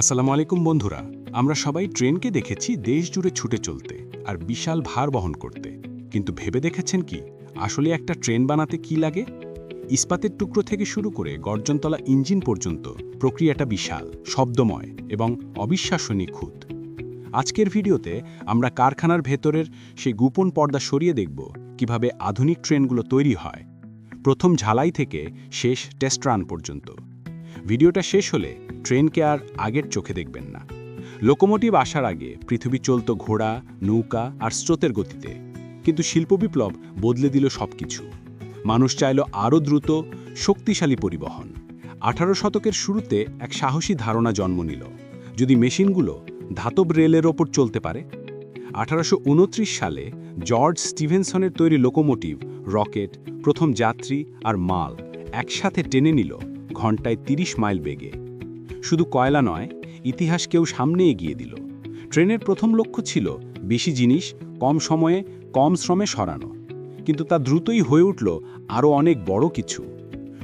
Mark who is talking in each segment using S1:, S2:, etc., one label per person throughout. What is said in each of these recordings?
S1: আসসালামু আলাইকুম বন্ধুরা, আমরা সবাই ট্রেনকে দেখেছি দেশ জুড়ে ছুটে চলতে আর বিশাল ভার বহন করতে। কিন্তু ভেবে দেখেছেন কি, আসলে একটা ট্রেন বানাতে কি লাগে? ইস্পাতের টুকরো থেকে শুরু করে গর্জনতলা ইঞ্জিন পর্যন্ত প্রক্রিয়াটা বিশাল, শব্দময় এবং অবিশ্বাস্য নিখুঁত আজকের ভিডিওতে আমরা কারখানার ভেতরের সেই গোপন পর্দা সরিয়ে দেখব কীভাবে আধুনিক ট্রেনগুলো তৈরি হয়। প্রথম ঝালাই থেকে শেষ টেস্ট রান পর্যন্ত। ভিডিওটা শেষ হলে ট্রেনকে আর আগের চোখে দেখবেন না। লোকোমোটিভ আসার আগে পৃথিবী চলত ঘোড়া, নৌকা আর স্রোতের গতিতে। কিন্তু শিল্প বিপ্লব বদলে দিল সবকিছু। মানুষ চাইল আরও দ্রুত, শক্তিশালী পরিবহন। আঠারো শতকের শুরুতে এক সাহসী ধারণা জন্ম নিল। যদি মেশিনগুলো ধাতব রেলের ওপর চলতে পারে? আঠারোশো উনত্রিশ সালে জর্জ স্টিভেনসনের তৈরি লোকোমোটিভ, রকেট, প্রথম যাত্রী আর মাল একসাথে টেনে নিল ঘন্টায় ৩০ মাইল বেগে। শুধু কয়লা নয় ইতিহাসকেও সামনে এগিয়ে দিল। ট্রেনের প্রথম লক্ষ্য ছিল বেশি জিনিস, কম সময়ে, কম শ্রমে সরানো। কিন্তু তা দ্রুতই হয়ে উঠল আরও অনেক বড় কিছু।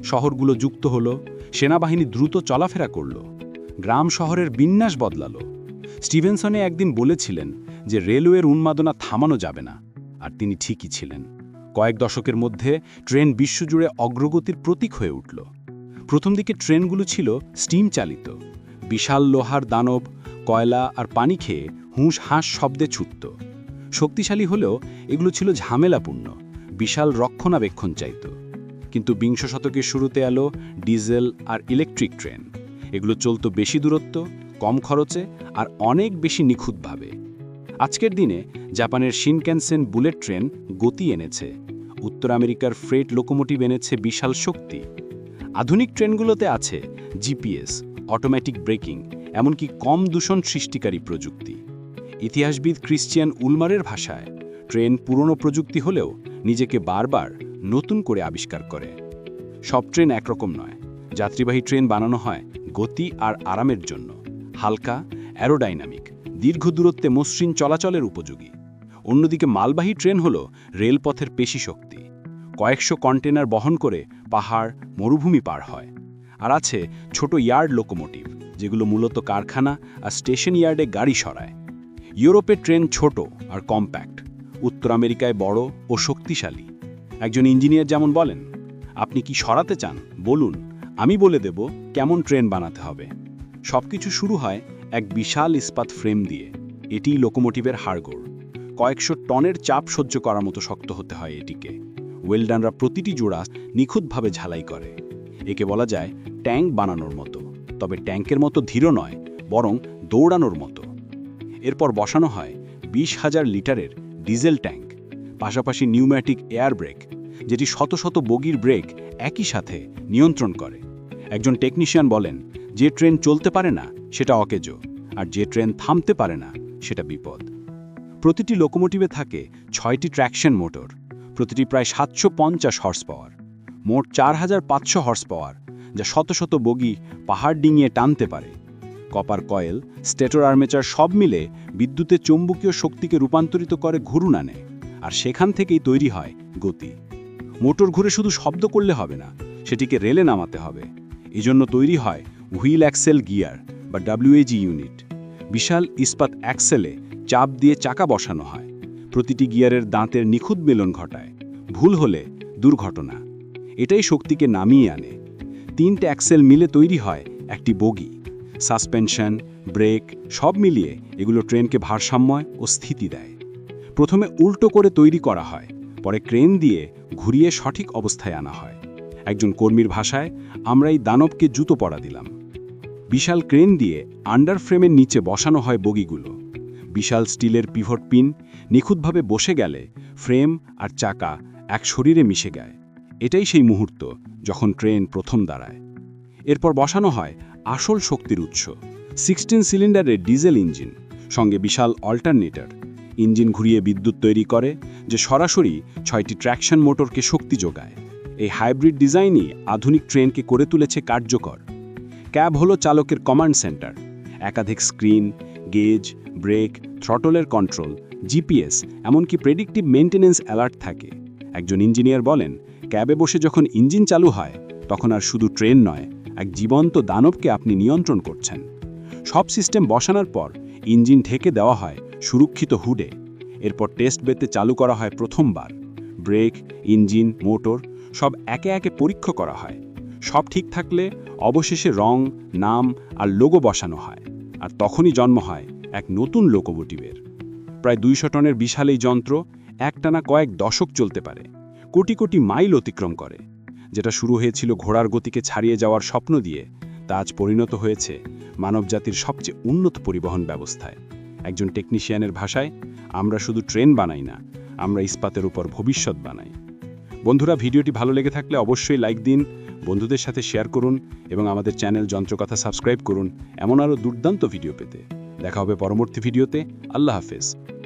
S1: শহরগুলো যুক্ত হল, সেনাবাহিনী দ্রুত চলাফেরা করল। গ্রাম শহরের বিন্যাস বদলাল। স্টিভেনসনে একদিন বলেছিলেন যে রেলওয়ের উন্মাদনা থামানো যাবে না, আর তিনি ঠিকই ছিলেন। কয়েক দশকের মধ্যে ট্রেন বিশ্বজুড়ে অগ্রগতির প্রতীক হয়ে উঠল। প্রথম দিকে ট্রেনগুলো ছিল স্টিম চালিত। বিশাল লোহার দানব, কয়লা আর পানি খেয়ে হুঁশ হাঁস শব্দে ছুটত। শক্তিশালী হলেও এগুলো ছিল ঝামেলাপূর্ণ, বিশাল রক্ষণাবেক্ষণ চাইত। কিন্তু বিংশ শতকের শুরুতে এলো ডিজেল আর ইলেকট্রিক ট্রেন। এগুলো চলত বেশি দূরত্ব, কম খরচে আর অনেক বেশি নিখুঁতভাবে। আজকের দিনে জাপানের শিনক্যানসেন বুলেট ট্রেন গতি এনেছে। উত্তর আমেরিকার ফ্রেট লোকোমোটিভ এনেছে বিশাল শক্তি। আধুনিক ট্রেনগুলোতে আছে জিপিএস অটোমেটিক ব্রেকিং এমনকি কম দূষণ সৃষ্টিকারী প্রযুক্তি। ইতিহাসবিদ ক্রিশ্চিয়ান উলমারের ভাষায়, ট্রেন পুরনো প্রযুক্তি হলেও নিজেকে বারবার নতুন করে আবিষ্কার করে। সব ট্রেন একরকম নয়। যাত্রীবাহী ট্রেন বানানো হয় গতি আর আরামের জন্য। হালকা অ্যারোডাইনামিক দীর্ঘ দূরত্বে মসৃণ চলাচলের উপযোগী। অন্যদিকে মালবাহী ট্রেন হল রেলপথের পেশি শক্তি। কয়েকশো কন্টেনার বহন করে পাহাড় মরুভূমি পার হয়। আর আছে ছোট ইয়ার্ড লোকোমোটিভ, যেগুলো মূলত কারখানা আর স্টেশন ইয়ার্ডে গাড়ি সরায়। ইউরোপের ট্রেন ছোট আর কম্প্যাক্ট, উত্তর আমেরিকায় বড় ও শক্তিশালী। একজন ইঞ্জিনিয়ার যেমন বলেন, আপনি কি সরাতে চান? বলুন, আমি বলে দেব কেমন ট্রেন বানাতে হবে। সবকিছু শুরু হয় এক বিশাল ইস্পাত ফ্রেম দিয়ে। এটিই লোকোমোটিভের হাড়গোড়। কয়েকশো টনের চাপ সহ্য করার মতো শক্ত হতে হয় এটিকে। ওয়েলডানরা প্রতিটি জোড়া নিখুঁতভাবে ঝালাই করে। একে বলা যায় ট্যাঙ্ক বানানোর মতো। তবে ট্যাঙ্কের মতো ধীর নয়, বরং দৌড়ানোর মতো। এরপর বসানো হয় বিশ হাজার লিটারের ডিজেল ট্যাঙ্ক, পাশাপাশি নিউম্যাটিক এয়ার ব্রেক, যেটি শত শত বগির ব্রেক একই সাথে নিয়ন্ত্রণ করে। একজন টেকনিশিয়ান বলেন, যে ট্রেন চলতে পারে না, সেটা অকেজো, আর যে ট্রেন থামতে পারে না, সেটা বিপদ। প্রতিটি লোকোমোটিভে থাকে ছয়টি ট্র্যাকশন মোটর। প্রতিটি প্রায় সাতশো পঞ্চাশ হর্স পাওয়ার মোট চার হাজার পাঁচশো হর্স পাওয়ার যা শত শত বগি পাহাড় ডিঙিয়ে টানতে পারে। কপার কয়েল, স্টেটর আর্মেচার সব মিলে বিদ্যুতে চৌম্বকীয় শক্তিকে রূপান্তরিত করে ঘুরুন আনে আর সেখান থেকেই তৈরি হয় গতি। মোটর ঘুরে শুধু শব্দ করলে হবে না, সেটিকে রেলে নামাতে হবে। এজন্য তৈরি হয় হুইল অ্যাক্সেল গিয়ার বা ডাব্লিউএজি ইউনিট বিশাল ইস্পাত অ্যাক্সেলে চাপ দিয়ে চাকা বসানো হয়। প্রতিটি গিয়ারের দাঁতের নিখুঁত মেলন ঘটায়। ভুল হলে দুর্ঘটনা। এটাই শক্তিকে নামিয়ে আনে। তিনটে অ্যাক্সেল মিলে তৈরি হয় একটি বগি। সাসপেনশন, ব্রেক, সব মিলিয়ে এগুলো ট্রেনকে ভারসাম্য ও স্থিতি দেয়। প্রথমে উল্টো করে তৈরি করা হয়, পরে ক্রেন দিয়ে ঘুরিয়ে সঠিক অবস্থায় আনা হয়। একজন কর্মীর ভাষায় আমরা এই দানবকে জুতো পরা দিলাম। বিশাল ক্রেন দিয়ে আন্ডার ফ্রেমের নিচে বসানো হয় বগিগুলো। বিশাল স্টিলের পিভট পিন নিখুঁতভাবে বসে গেলে ফ্রেম আর চাকা এক শরীরে মিশে গায় এটাই সেই মুহূর্ত যখন ট্রেন প্রথম দাঁড়ায়। এরপর বসানো হয় আসল শক্তির উৎস, সিক্সটিন সিলিন্ডারের ডিজেল ইঞ্জিন, সঙ্গে বিশাল অল্টারনেটর। ইঞ্জিন ঘুরিয়ে বিদ্যুৎ তৈরি করে যে সরাসরি ছয়টি ট্র্যাকশন মোটরকে শক্তি যোগায়। এই হাইব্রিড ডিজাইনই আধুনিক ট্রেনকে করে তুলেছে কার্যকর। ক্যাব হলো চালকের কমান্ড সেন্টার। একাধিক স্ক্রিন গেজ, ব্রেক, থ্রটলের কন্ট্রোল, জিপিএস, এমনকি প্রেডিক্টিভ মেনটেন্যান্স অ্যালার্ট থাকে। একজন ইঞ্জিনিয়ার বলেন, ক্যাবে বসে যখন ইঞ্জিন চালু হয়, তখন আর শুধু ট্রেন নয়, এক জীবন্ত দানবকে আপনি নিয়ন্ত্রণ করছেন। সব সিস্টেম বসানোর পর ইঞ্জিন ঢেকে দেওয়া হয় সুরক্ষিত হুডে। এরপর টেস্ট বেতে চালু করা হয় প্রথমবার। ব্রেক, ইঞ্জিন, মোটর, সব একে একে পরীক্ষা করা হয়। সব ঠিক থাকলে অবশেষে রং, নাম আর লোগো বসানো হয়। আর তখনই জন্ম হয় এক নতুন লোকোমোটিভের। প্রায় দুইশো টনের বিশাল এই যন্ত্র একটানা কয়েক দশক চলতে পারে, কোটি কোটি মাইল অতিক্রম করে, যেটা শুরু হয়েছিল ঘোড়ার গতিকে ছাড়িয়ে যাওয়ার স্বপ্ন দিয়ে, তা আজ পরিণত হয়েছে মানবজাতির সবচেয়ে উন্নত পরিবহন ব্যবস্থায়। একজন টেকনিশিয়ানের ভাষায়, আমরা শুধু ট্রেন বানাই না, আমরা ইস্পাতের উপর ভবিষ্যৎ বানাই। বন্ধুরা, ভিডিওটি ভালো লেগে থাকলে অবশ্যই লাইক দিন, বন্ধুদের সাথে শেয়ার করুন এবং আমাদের চ্যানেল যন্ত্রকথা সাবস্ক্রাইব করুন। এমন আরও দুর্দান্ত ভিডিও পেতে। দেখা হবে পরবর্তী ভিডিওতে আল্লাহ হাফেজ।